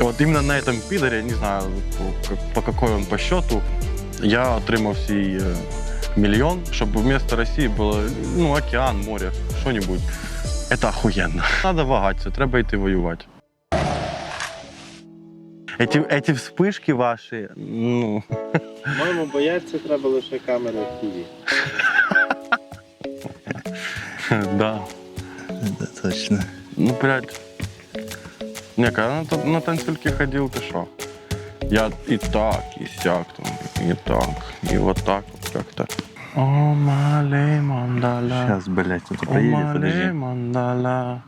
И вот именно на этом пидоре, я не знаю, по, как- по какой он по счету, я отримав свій е, мільйон, щоб вместо Росії було ну, океан, море, що-небудь. Это охуенно. Надо вагатися, треба йти воювати. Эти, эти вспышки ваші, ну, По-моєму, бояться треба лише камери в Києві. да. Это точно. Ну, блядь. Не, когда на, та- на танцюльки ходил, ты шо? Я и так, и сяк, там, и так, и вот так вот как-то. О, мале мандала. Сейчас, блядь, кто-то О, поедет, мале подожди. мандала.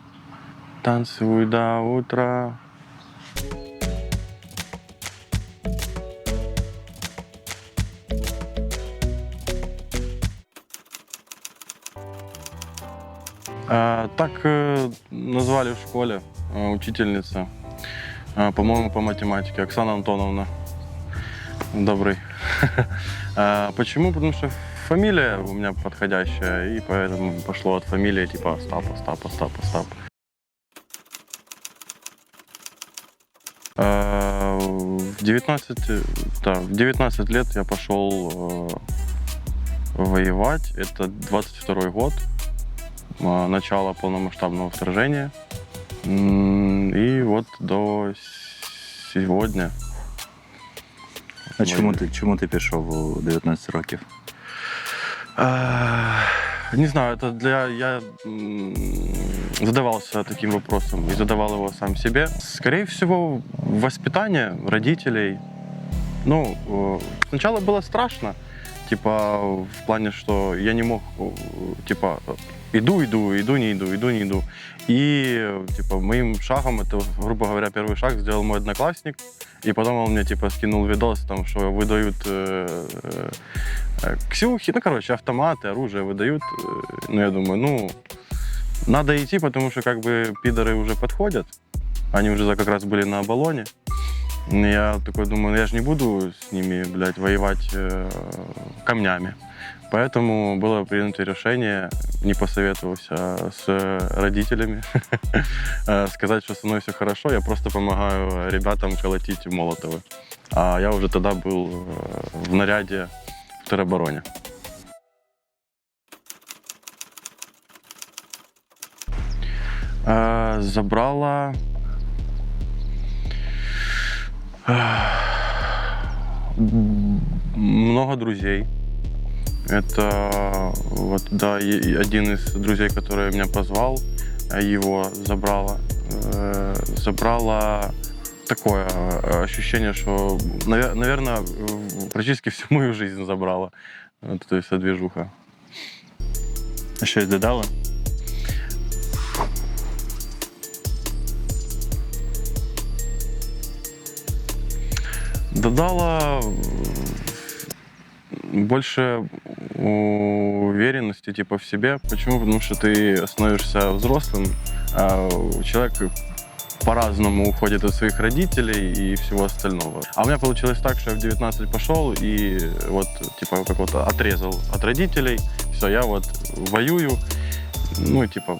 Танцуй до утра. А, так э, назвали в школе учительница, э, по-моему, по математике, Оксана Антоновна. Добрый. А, Почему? Потому что фамилия у меня подходящая, и поэтому пошло от фамилии типа Остап, Остап, Остап, Остап. А, В 19, э, да, в 19 лет я пошел э, воевать. Это 22 год, начало полномасштабного вторжения. И вот до сегодня. А чому ти, чому ти пішов у 19 років? А, Не знаю, это для... Я задавался таким вопросом и задавал его сам себе. Скорее всего, воспитание родителей. Ну, э, сначала было страшно, типа, в плане, что я не мог, типа, иду, иду, иду, не иду, иду, не иду. И, типа, моим шагом, это, грубо говоря, первый шаг сделал мой одноклассник. И потом он мне, типа, скинул видос, там, что выдают э, э, э, ксюхи, ну, короче, автоматы, оружие выдают. Ну, я думаю, ну, надо идти, потому что, как бы, пидоры уже подходят. Они уже как раз были на Оболоне. Я такой думаю, ну, я же не буду с ними, блядь, воевать э, камнями. Поэтому было принято решение, не посоветовался с родителями, э, сказать, что со мной все хорошо, я просто помогаю ребятам колотить молотовы. А я уже тогда был э, в наряде в теробороне. Э, Забрала много друзей. Это вот, да, один из друзей, который меня позвал, э, его забрала. Э, Забрала такое э, ощущение, что, наверное, практически всю мою жизнь забрала. Вот, то есть движуха. А щось додали? Додала больше уверенности типа в себе. Почему? Потому что ты становишься взрослым, а человек по-разному уходит от своих родителей и всего остального. А у меня получилось так, что я в 19 пошел и вот типа как вот отрезал от родителей. Все, я вот воюю. Ну, типа,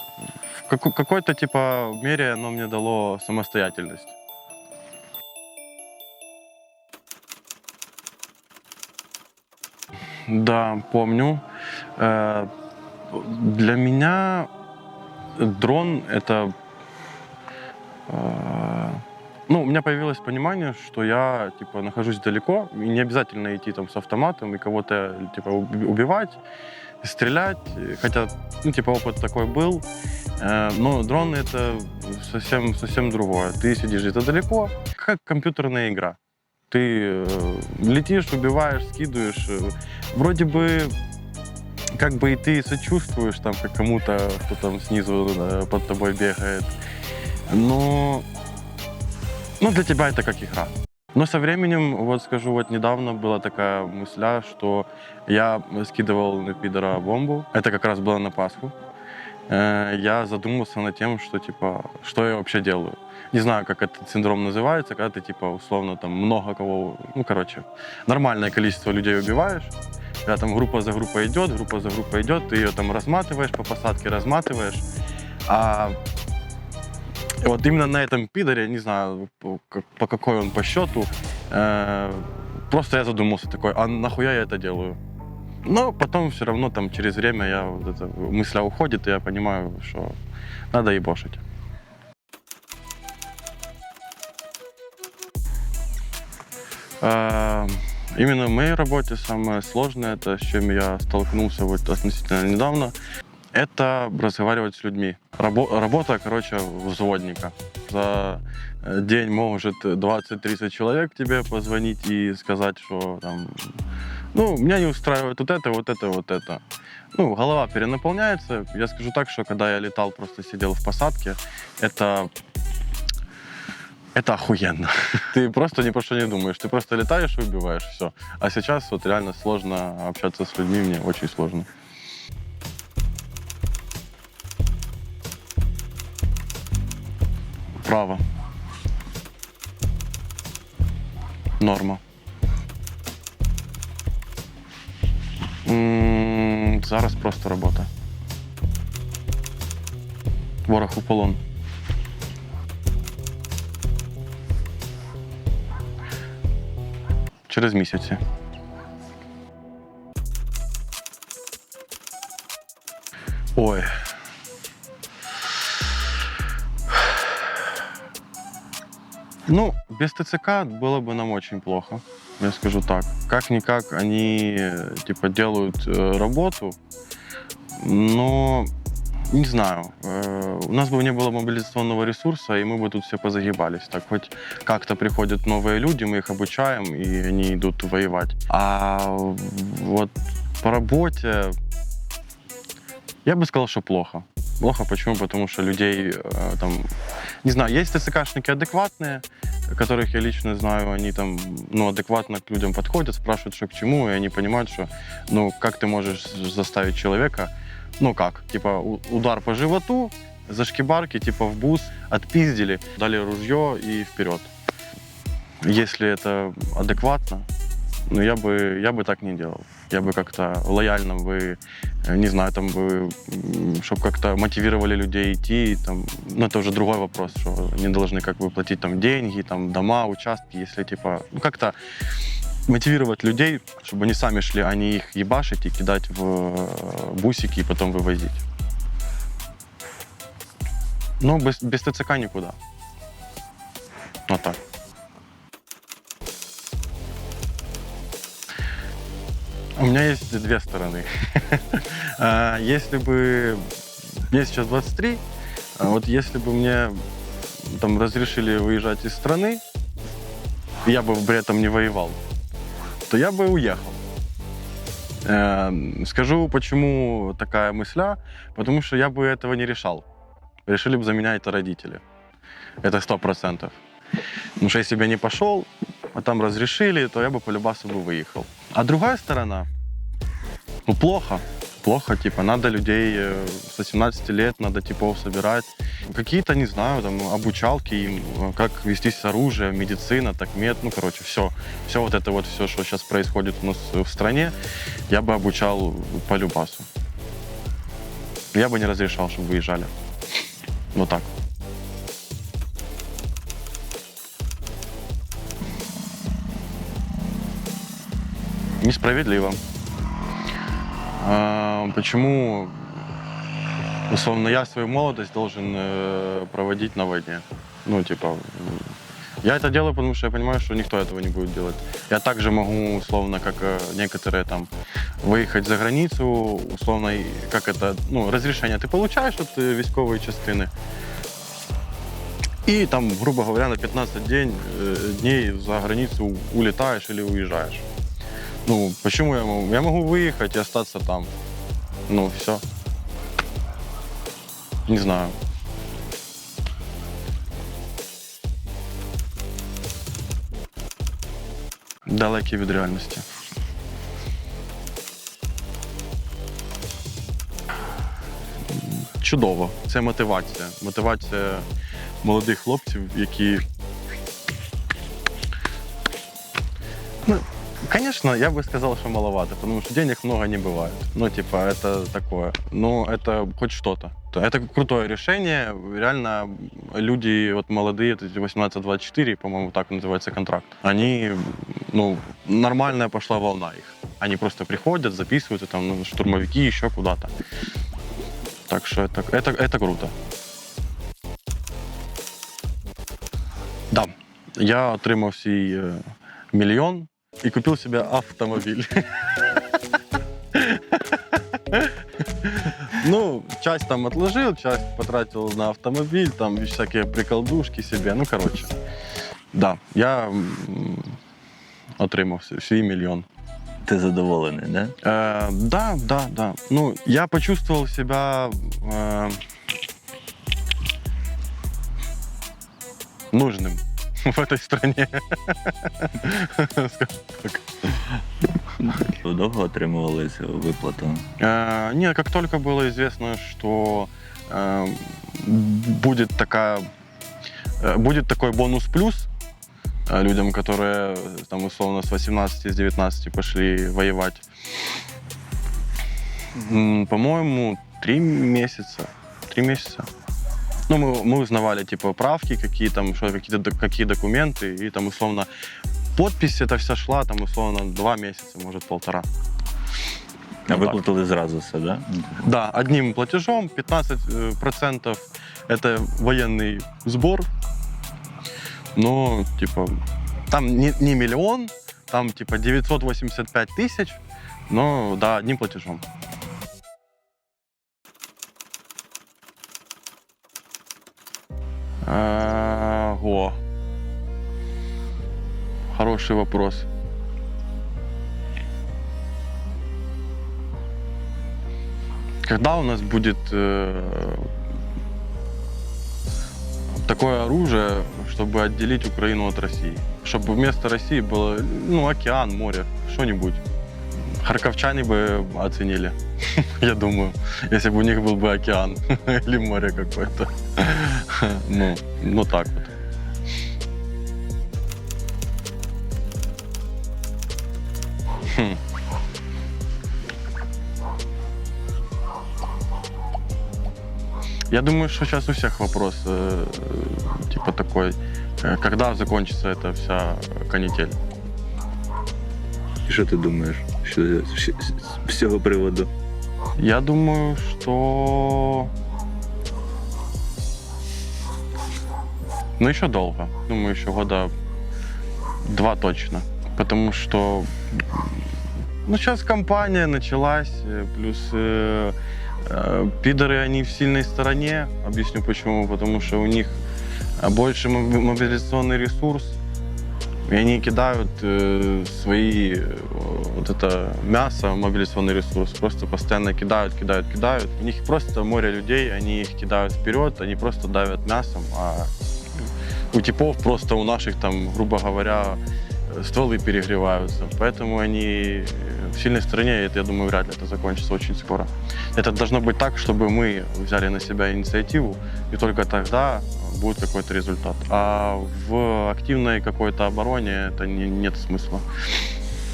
в какой- какой-то типа мере оно мне дало самостоятельность. Да, помню. Э, Для меня дрон это... э, Ну, у меня появилось понимание, что я, типа, нахожусь далеко, и не обязательно идти там с автоматом и кого-то, типа, уби- убивать, стрелять, хотя, ну, типа, опыт такой был. Э, Но дрон — это совсем, совсем другое. Ты сидишь где-то далеко, как компьютерная игра. Ты э, летишь, убиваешь, скидываешь. э, Вроде бы как бы и ты сочувствуешь там как кому-то, кто там снизу э, под тобой бегает. Но ну, для тебя это как игра. Но со временем, вот скажу, вот недавно была такая мысля, что я скидывал на пидора бомбу. Это как раз было на Пасху. Я задумался над тем, что типа, что я вообще делаю. Не знаю, как этот синдром называется, когда ты типа условно там много кого, ну короче, нормальное количество людей убиваешь, когда там группа за группой идет, группа за группой идет, ты ее там разматываешь, по посадке разматываешь. А Вот именно на этом пидоре, не знаю, по, как- по какой он по счету, э, просто я задумался такой, а нахуя я это делаю? Но потом все равно там через время я вот эта мысля уходит, и я понимаю, что надо ебошить. Именно в моей работе самое сложное, это с чем я столкнулся вот относительно недавно, это разговаривать с людьми. Рабо- работа, короче, взводника. За э, день может 20-30 человек тебе позвонить и сказать, что там, ну, меня не устраивает вот это, вот это, вот это. Ну, голова перенаполняется. Я скажу так, что когда я летал, просто сидел в посадке, это это охуенно. Ты просто ни про что не думаешь. Ты просто летаешь и убиваешь, все. А сейчас вот реально сложно общаться с людьми, мне очень сложно. Право. Норма. М, Зараз просто робота. Ворог у полон. Через місяці. Ой. Ну, без ТЦК было бы нам очень плохо, я скажу так. Как-никак они, э, типа, делают э, работу, но не знаю, э, у нас бы не было мобилизационного ресурса, и мы бы тут все позагибались. Так хоть как-то приходят новые люди, мы их обучаем, и они идут воевать. А вот по работе я бы сказал, что плохо. Плохо почему? Потому что людей э, там, не знаю, есть ТСКшники адекватные, которых я лично знаю, они там, ну, адекватно к людям подходят, спрашивают, что к чему, и они понимают, что, ну, как ты можешь заставить человека, ну, как, типа, удар по животу, за шкибарки, типа, в бус, отпиздили, дали ружье и вперед. Если это адекватно, ну, я бы, я бы так не делал. Я бы как-то лояльно бы, э, не знаю, там бы, чтобы как-то мотивировали людей идти, там, ну, это уже другой вопрос, что они должны как бы платить там деньги, там, дома, участки, если, типа, ну, как-то мотивировать людей, чтобы они сами шли, а не их ебашить и кидать в э, бусики и потом вывозить. Ну, без, без ТЦК никуда. Вот так. У меня есть две стороны. А, Если бы... Мне сейчас 23. а Вот если бы мне там разрешили выезжать из страны, я бы при этом не воевал, то я бы уехал. Э, Скажу, почему такая мысля. Потому что я бы этого не решал. Решили бы за меня это родители. Это сто процентов. Потому что если бы я не пошел, а там разрешили, то я бы по любасу бы выехал. А другая сторона, ну плохо. Плохо, типа, надо людей э, с 18 лет, надо типов собирать. Какие-то, не знаю, там, обучалки им, э, как вестись с оружием, медицина, так мед, ну, короче, все. Все вот это вот, все, что сейчас происходит у нас в стране, я бы обучал по любасу. Я бы не разрешал, чтобы выезжали. Вот так. Несправедливо. А, почему, условно, я свою молодость должен э, проводить на войне? Ну, типа, я это делаю, потому что я понимаю, что никто этого не будет делать. Я также могу, условно, как э, некоторые там, выехать за границу, условно, как это, ну, разрешение ты получаешь от э, військової частини. И там, грубо говоря, на 15 день, э, дней за границу улетаешь или уезжаешь. Ну, почему я могу? Я могу выехать и остаться там. Ну, все. Не знаю. Далекі від реальності. Чудово. Це мотивація. Мотивація молодих хлопців, які Конечно, я бы сказал, что маловато, потому что денег много не бывает. Ну, типа, это такое. Ну, это хоть что-то. круто. Это крутое решение. Реально люди вот молодые, вот эти 18-24, по-моему, так называется контракт. Они, ну, нормальная пошла волна их. Они просто приходят, записываются, там, ну, штурмовики еще куда-то. Так что это, это, это круто. Да, я отримав свій е, мільйон і купив собі автомобіль. Ну, часть там отложил, часть потратил на автомобиль, там всякие приколдушки себе. Ну, короче. Да, я м, отримав свій- свій мільйон. Ти задоволений, да? Э, да, да, да. Ну, я почувствовал себя э, нужным в этой стране. Скажем так. Довго отримували цю виплату? Э, Не, как только было известно, что э, будет такая, э, будет такой бонус плюс людям, которые там условно с 18 с 19 пошли воевать. По-моему, три месяца. Три месяца. Ну, мы, мы узнавали, типа, правки, какие там, что, какие, какие документы, и там, условно, подпись эта вся шла, там, условно, два месяца, может, полтора. А Ну, так. виплатили зразу все, да? Да, одним платежом 15% процентов это военный сбор. Но, типа, там не, не миллион, там типа 985 тысяч, но да, одним платежом. А, Хороший вопрос. Когда у нас будет э, такое оружие, чтобы отделить Украину от России? Чтобы вместо России было, ну, океан, море, что-нибудь. Харьковчане бы оценили, я думаю, если бы у них был бы океан или море какое-то. Ну, ну так вот. Хм. Я думаю, что сейчас у всех вопрос э, типа такой, э, когда закончится эта вся канитель? І що ти думаєш що, що- з цього приводу? Я думаю, что... Ну, еще долго. Думаю, еще года два точно. Потому что... Ну, сейчас кампания началась, э, плюс э, э, пидоры, они в сильной стороне. Объясню почему. Потому что у них э, больше моб- мобилизационный ресурс, и они кидают э, свои э, вот это мясо, мобилизационный ресурс, просто постоянно кидают, кидают, кидают. У них просто море людей, они их кидают вперед, они просто давят мясом, а у типов просто у наших там, грубо говоря, стволы перегреваются. Поэтому они э, в сильной стороне, это, я думаю, вряд ли это закончится очень скоро. Это должно быть так, чтобы мы взяли на себя инициативу, и только тогда будет какой-то результат. А в активной какой-то обороне это не, нет смысла.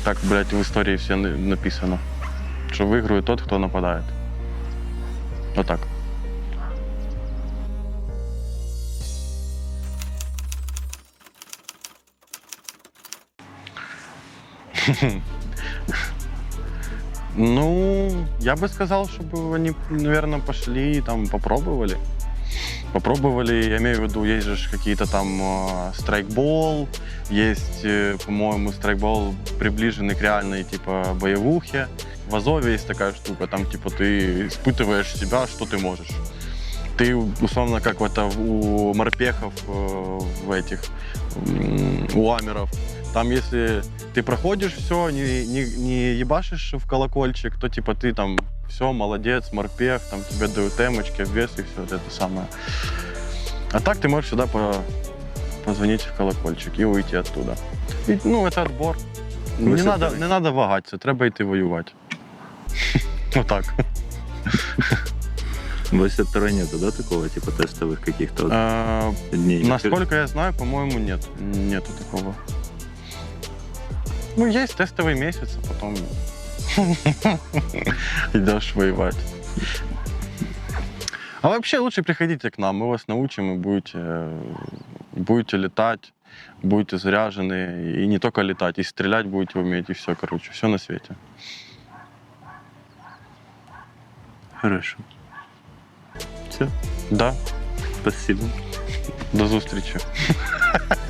Так, блядь, в истории все на- написано. Что выигрывает тот, кто нападает. Вот так. Ну, я бы сказал, чтобы они, наверное, пошли и там попробовали. Попробовали, я имею в виду, есть же какие-то там э, страйкбол, есть, э, по-моему, страйкбол приближенный к реальной, типа, боевухе. В Азове есть такая штука, там, типа, ты испытываешь себя, что ты можешь. Ты, условно, как это у морпехов, э, в этих, у амеров. Там, если ты проходишь все, не, не, не ебашишь в колокольчик, то, типа, ты там все, молодец, морпех, там тебе дают темочки, обвес и все вот это самое. А так ты можешь сюда по, позвонить в колокольчик и уйти оттуда. И, ну, это отбор. Не Висота. надо, не надо вагатися, треба йти воювати. Отак. В СТР нету, да, такого, типа тестовых каких-то Э, дней? Насколько я знаю, по-моему, нет. Нету такого. Ну, есть тестовый месяц, а потом идешь воевать. А вообще лучше приходите к нам, мы вас научим, и будете, э, будете летать, будете заряжены, и не только летать, и стрелять будете уметь, и все, короче, все на свете. Хорошо. Все, Да, спасибо. до зустрічі.